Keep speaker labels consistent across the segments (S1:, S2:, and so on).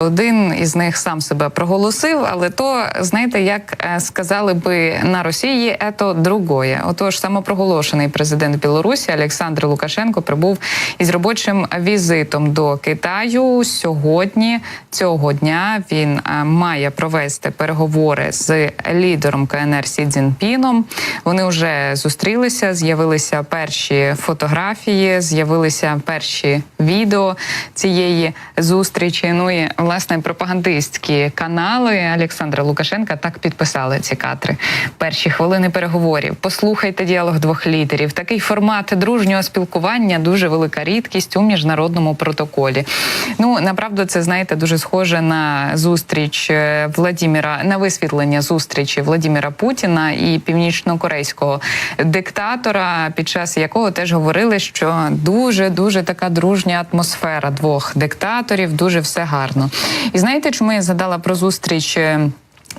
S1: Один із них сам себе проголосив, але то знаєте, як е, сказали би на Росії, ето другое. Отож, самопроголошений президент Білорусі Олександр Лукашенко прибув із робочим візитом до Китаю. Сьогодні цього дня він е, має провести переговори з лідером КНР Сі Цзіньпіном. Вони вже зустрілися. З'явилися перші фотографії, з'явилися перші відео цієї зустрічі. Ну і власне пропагандистські канали Олександра Лукашенка так підписали ці кадри. Перші хвилини переговорів. Послухайте діалог двох лідерів. Такий формат дружнього спілкування дуже велика рідкість у міжнародному протоколі. Ну направду, це знаєте, дуже схоже на зустріч е, Владіміра на висвітлення зустрічі Владіміра Путіна і північно-корейського диктатора, під час якого теж говорили, що дуже дуже така дружня атмосфера двох диктаторів, дуже все гарно. І знаєте, чому я згадала про зустріч?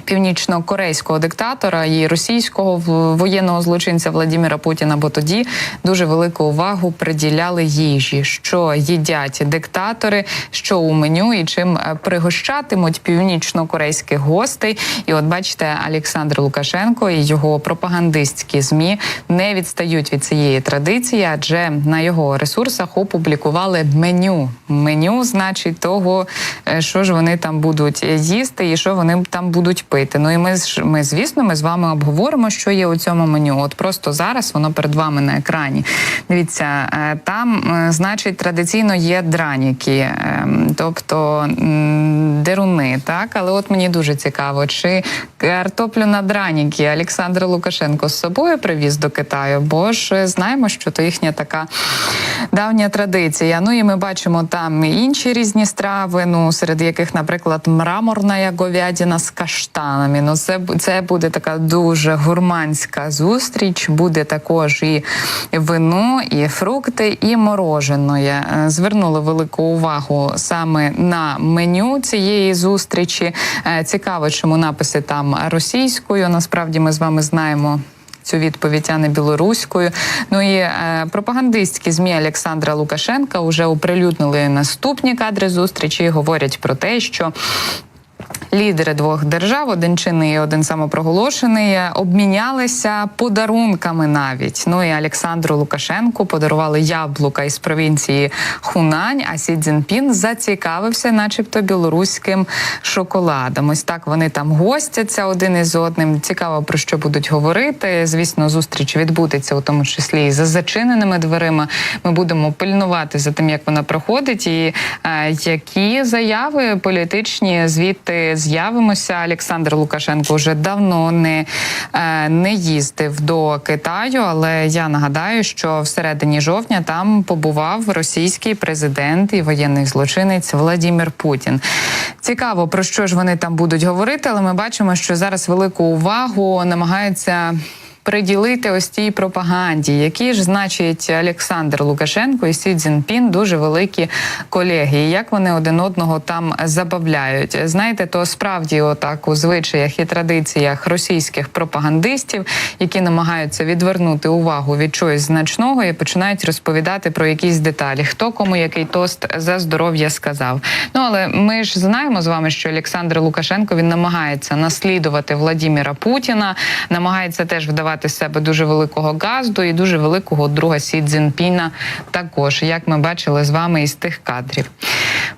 S1: Північно-корейського диктатора і російського воєнного злочинця Владіміра Путіна, бо тоді дуже велику увагу приділяли їжі, що їдять диктатори, що у меню і чим е, пригощатимуть північно-корейських гостей. І от бачите, Олександр Лукашенко і його пропагандистські змі не відстають від цієї традиції, адже на його ресурсах опублікували меню. Меню, значить, того, е, що ж вони там будуть їсти, і що вони там будуть пити. Ну і ми ж- ми, звісно, ми з вами обговоримо, що є у цьому меню. От просто зараз воно перед вами на екрані. Дивіться, е, там, е, значить, традиційно є драніки, е, тобто деруни, так. Але от мені дуже цікаво, чи картоплю на драніки Олександр Лукашенко з собою привіз до Китаю, бо ж е, знаємо, що то їхня така давня традиція. Ну і ми бачимо там інші різні страви, ну серед яких, наприклад, мраморна говядина з каштанами. Ну це це буде така дуже гурманська зустріч. Буде також і вино, і фрукти, і мороженое. Е, Звернули велику увагу саме на меню цієї зустрічі. Е, Цікаво, чому написи там російською. Насправді ми з вами знаємо цю відповідь, а не білоруською. Ну і е, пропагандистські змі Олександра Лукашенка вже оприлюднили наступні кадри зустрічі. і Говорять про те, що. Лідери двох держав, один чинний один самопроголошений, обмінялися подарунками навіть. Ну і Олександру Лукашенку подарували яблука із провінції Хунань. А Сі Цзіньпін зацікавився, начебто, білоруським шоколадом. Ось так вони там гостяться один із одним. Цікаво про що будуть говорити. Звісно, зустріч відбудеться, у тому числі і за зачиненими дверима. Ми будемо пильнувати за тим, як вона проходить, і е, які заяви політичні звідти з'явимося. Олександр Лукашенко вже давно не, е, не їздив до Китаю, але я нагадаю, що всередині жовтня там побував російський президент і воєнний злочинець Владімір Путін. Цікаво про що ж вони там будуть говорити, але ми бачимо, що зараз велику увагу намагаються приділити ось цій пропаганді, які ж значить Олександр Лукашенко і Сі Цзіньпін дуже великі колеги. І як вони один одного там забавляють? Знаєте, то справді отак у звичаях і традиціях російських пропагандистів, які намагаються відвернути увагу від чогось значного і починають розповідати про якісь деталі, хто кому який тост за здоров'я сказав. Ну але ми ж знаємо з вами, що Олександр Лукашенко він намагається наслідувати Владіміра Путіна, намагається теж вдавати з себе дуже великого газду і дуже великого друга Сі Цзінпіна також, як ми бачили з вами із тих кадрів.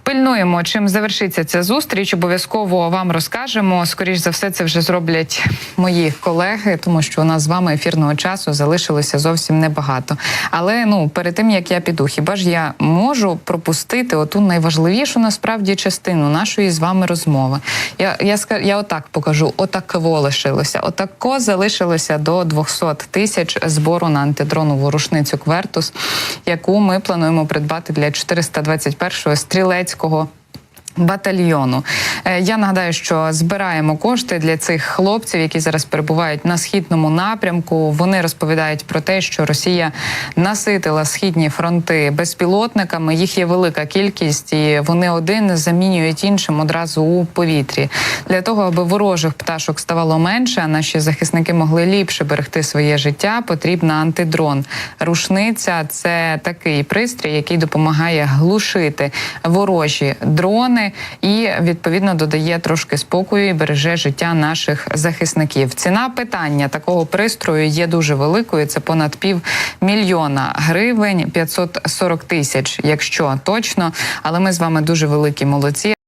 S1: Пильнуємо, чим завершиться ця зустріч. Обов'язково вам розкажемо. Скоріш за все, це вже зроблять мої колеги, тому що у нас з вами ефірного часу залишилося зовсім небагато. Але ну перед тим як я піду, хіба ж я можу пропустити оту найважливішу насправді частину нашої з вами розмови? Я я ска- я отак покажу. Отаково лишилося. Отако залишилося до 200 тисяч збору на антидронову рушницю Квертус, яку ми плануємо придбати для 421-го стрілецького Батальйону Е, я нагадаю, що збираємо кошти для цих хлопців, які зараз перебувають на східному напрямку. Вони розповідають про те, що Росія наситила східні фронти безпілотниками. Їх є велика кількість, і вони один замінюють іншим одразу у повітрі. Для того аби ворожих пташок ставало менше, а наші захисники могли ліпше берегти своє життя. Потрібна антидрон. Рушниця це такий пристрій, який допомагає глушити ворожі дрони і відповідно додає трошки спокою і береже життя наших захисників. Ціна питання такого пристрою є дуже великою. Це понад пів мільйона гривень, 540 тисяч, якщо точно. Але ми з вами дуже великі молодці.